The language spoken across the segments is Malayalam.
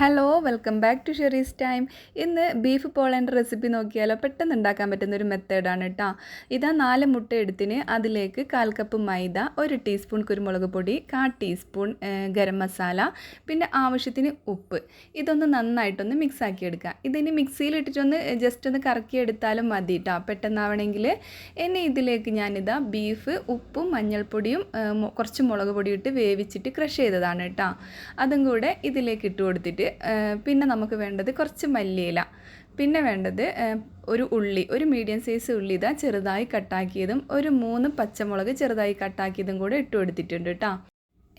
Hello welcome back to Shery's time ഇന്ന് ബീഫ് പോളേന്റെ റെസിപ്പി നോക്കിയാലോ? പെട്ടെന്ന് ഉണ്ടാക്കാൻ പറ്റുന്ന ഒരു മെത്തേഡാണ് കേട്ടോ ഇതാ നാല് മുട്ട എടുത്തിന് അതിലേക്ക് കാൽ കപ്പ് മൈദ ഒരു ടീസ്പൂൺ കുരുമുളക് പൊടി കാ ടീസ്പൂൺ ഗരം മസാല പിന്നെ ആവശ്യത്തിന് ഉപ്പ്. ഇതൊന്ന് നന്നായിട്ടൊന്ന് മിക്സ് ആക്കി എടുക്കുക ഇതിനി മിക്സിയിൽ ഇട്ടിട്ടൊന്ന് ജസ്റ്റ് ഒന്ന് കറക്കി എടുത്താലും മതി കേട്ടോ പെട്ടെന്നാവണമെങ്കിൽ ഇനി ഇതിലേക്ക് ഞാനിതാ ബീഫ് ഉപ്പും മഞ്ഞൾപ്പൊടിയും കുറച്ച് മുളക് പൊടിയിട്ട് വേവിച്ചിട്ട് ക്രഷ് ചെയ്തതാണ് കേട്ടോ അതും കൂടെ ഇതിലേക്ക് ഇട്ട് കൊടുത്തിട്ട് പിന്നെ നമുക്ക് വേണ്ടത് കുറച്ച് മല്ലിയില. പിന്നെ വേണ്ടത് ഒരു ഉള്ളി ഒരു മീഡിയം സൈസ് ഉള്ളി ഇതാ ചെറുതായി കട്ടാക്കിയതും ഒരു മൂന്ന് പച്ചമുളക് ചെറുതായി കട്ടാക്കിയതും കൂടെ ഇട്ട് കൊടുത്തിട്ടുണ്ട് കേട്ടോ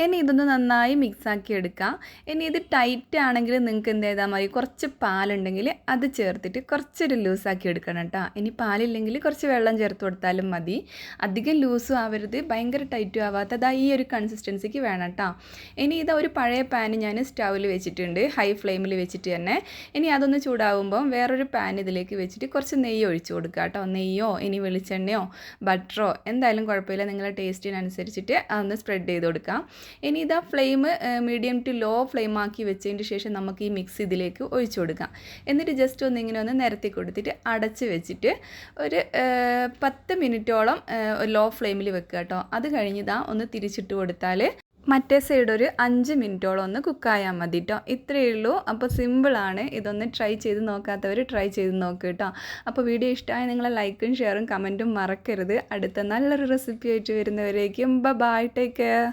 ഇനി ഇതൊന്ന് നന്നായി മിക്സാക്കി എടുക്കാം. ഇനി ഇത് ടൈറ്റ് ആണെങ്കിൽ നിങ്ങൾക്ക് എന്ത് ചെയ്താൽ മതി. കുറച്ച് പാലുണ്ടെങ്കിൽ അത് ചേർത്തിട്ട് കുറച്ചൊരു ലൂസാക്കി എടുക്കണം കേട്ടോ ഇനി പാലില്ലെങ്കിൽ കുറച്ച് വെള്ളം ചേർത്ത് കൊടുത്താലും മതി. അധികം ലൂസും ആവരുത്. ഭയങ്കര ടൈറ്റും ആവാത്ത അതാ ഈ ഒരു കൺസിസ്റ്റൻസിക്ക് വേണം കേട്ടോ ഇനി ഇതാ ഒരു പഴയ പാൻ ഞാൻ സ്റ്റൗവിൽ വെച്ചിട്ടുണ്ട്. ഹൈ ഫ്ലെയിമിൽ വെച്ചിട്ട് തന്നെ. ഇനി അതൊന്ന് ചൂടാവുമ്പം വേറൊരു പാൻ ഇതിലേക്ക് വെച്ചിട്ട് കുറച്ച് നെയ്യ് ഒഴിച്ച് കൊടുക്കുക കേട്ടോ നെയ്യോ ഇനി വെളിച്ചെണ്ണയോ ബട്ടറോ എന്തായാലും കുഴപ്പമില്ല. നിങ്ങളുടെ ടേസ്റ്റിനനുസരിച്ചിട്ട് അതൊന്ന് സ്പ്രെഡ് ചെയ്ത് കൊടുക്കാം. ഇനി ഇതാ flame medium to low flame ആക്കി വെച്ചതിന് ശേഷം നമുക്ക് ഈ മിക്സ് ഇതിലേക്ക് ഒഴിച്ചു കൊടുക്കാം. എന്നിട്ട് ജസ്റ്റ് ഒന്ന് ഇങ്ങനെ ഒന്ന് നിരത്തി കൊടുത്തിട്ട് അടച്ച് വെച്ചിട്ട് ഒരു പത്ത് മിനിറ്റോളം ലോ ഫ്ലെയിമിൽ വെക്കുക കേട്ടോ. അത് കഴിഞ്ഞിതാ ഒന്ന് തിരിച്ചിട്ട് കൊടുത്താൽ മറ്റേ സൈഡ് ഒരു അഞ്ച് മിനിറ്റോളം ഒന്ന് കുക്കായാൽ മതി കേട്ടോ. ഇത്രയേ ഉള്ളൂ. അപ്പോൾ സിമ്പിളാണ് ഇതൊന്ന് ട്രൈ ചെയ്ത് നോക്കാത്തവർ ട്രൈ ചെയ്ത് നോക്കുക കേട്ടോ. അപ്പോൾ വീഡിയോ ഇഷ്ടമായി നിങ്ങൾ ലൈക്കും ഷെയറും കമന്റും മറക്കരുത്. അടുത്ത നല്ലൊരു റെസിപ്പി ആയിട്ട് വരുന്നവരേക്കും. Bye take care